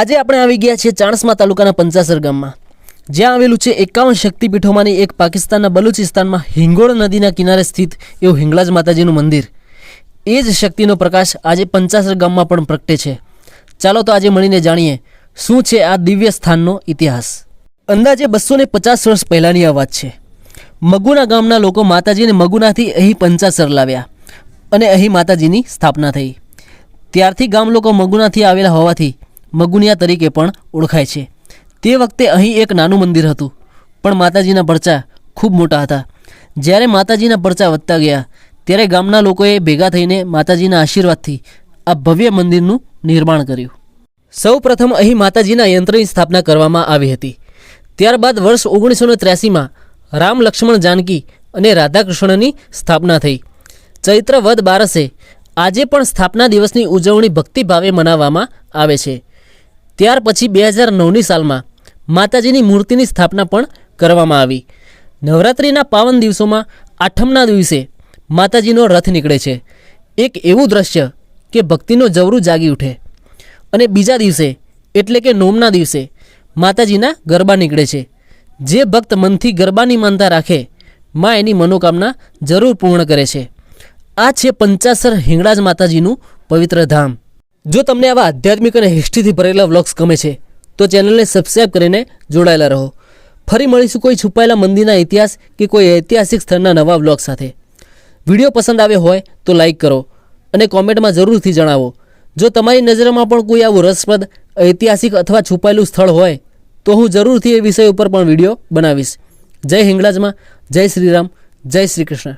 આજે આપણે આવી ગયા છીએ ચાણસમા તાલુકાના પંચાસર ગામમાં. જ્યાં આવેલું છે એકાવન શક્તિપીઠોમાંની એક પાકિસ્તાનના બલુચિસ્તાનમાં હિંગોળ નદીના કિનારે સ્થિત એવું હિંગળાજ માતાજીનું મંદિર. એ જ શક્તિનો પ્રકાશ આજે પંચાસર ગામમાં પણ પ્રગટે છે. ચાલો તો આજે મળીને જાણીએ શું છે આ દિવ્ય સ્થાનનો ઇતિહાસ. અંદાજે બસો ને પચાસ વર્ષ પહેલાંની આ વાત છે. મગુના ગામના લોકો માતાજીને મગુનાથી અહીં પંચાસર લાવ્યા અને અહીં માતાજીની સ્થાપના થઈ. ત્યારથી ગામ લોકો મગુનાથી આવેલા હોવાથી મગુનિયા તરીકે પણ ઓળખાય છે. તે વખતે અહીં એક નાનું મંદિર હતું, પણ માતાજીના પરચા ખૂબ મોટા હતા. જ્યારે માતાજીના પરચા વધતા ગયા, ત્યારે ગામના લોકોએ ભેગા થઈને માતાજીના આશીર્વાદથી આ ભવ્ય મંદિરનું નિર્માણ કર્યું. સૌ પ્રથમ અહીં માતાજીના યંત્રની સ્થાપના કરવામાં આવી હતી. ત્યારબાદ વર્ષ ઓગણીસો ને ત્ર્યાસીમાં રામ લક્ષ્મણ જાનકી અને રાધાકૃષ્ણની સ્થાપના થઈ. ચૈત્ર વદ બારસે આજે પણ સ્થાપના દિવસની ઉજવણી ભક્તિભાવે મનાવવામાં આવે છે. ત્યાર પછી બે હજાર નવની સાલમાં માતાજીની મૂર્તિની સ્થાપના પણ કરવામાં આવી. નવરાત્રિના પાવન દિવસોમાં આઠમના દિવસે માતાજીનો રથ નીકળે છે. એક એવું દ્રશ્ય કે ભક્તિનો જવરું જાગી ઉઠે. અને બીજા દિવસે, એટલે કે નોમના દિવસે, માતાજીના ગરબા નીકળે છે. જે ભક્ત મનથી ગરબાની માનતા રાખે, માં એની મનોકામના જરૂર પૂર્ણ કરે છે. આ છે પંચાસર હિંગળાજ માતાજીનું પવિત્ર ધામ. જો તમને આવા આધ્યાત્મિક અને હિસ્ટ્રીથી ભરેલા વ્લોગ્સ ગમે છે, તો ચેનલને સબસ્ક્રાઈબ કરીને જોડાયેલા રહો. ફરી મળીશું કોઈ છુપાયેલા મંદિરના ઇતિહાસ કે કોઈ ઐતિહાસિક સ્થળના નવા વ્લોગ સાથે. વીડિયો પસંદ આવ્યો હોય તો લાઇક કરો અને કોમેન્ટમાં જરૂરથી જણાવો. જો તમારી નજરમાં પણ કોઈ આવું રસપ્રદ, ઐતિહાસિક અથવા છુપાયેલું સ્થળ હોય, તો હું જરૂરથી એ વિષય ઉપર પણ વીડિયો બનાવીશ. જય હિંગળાજમાં, જય શ્રીરામ, જય શ્રી કૃષ્ણ.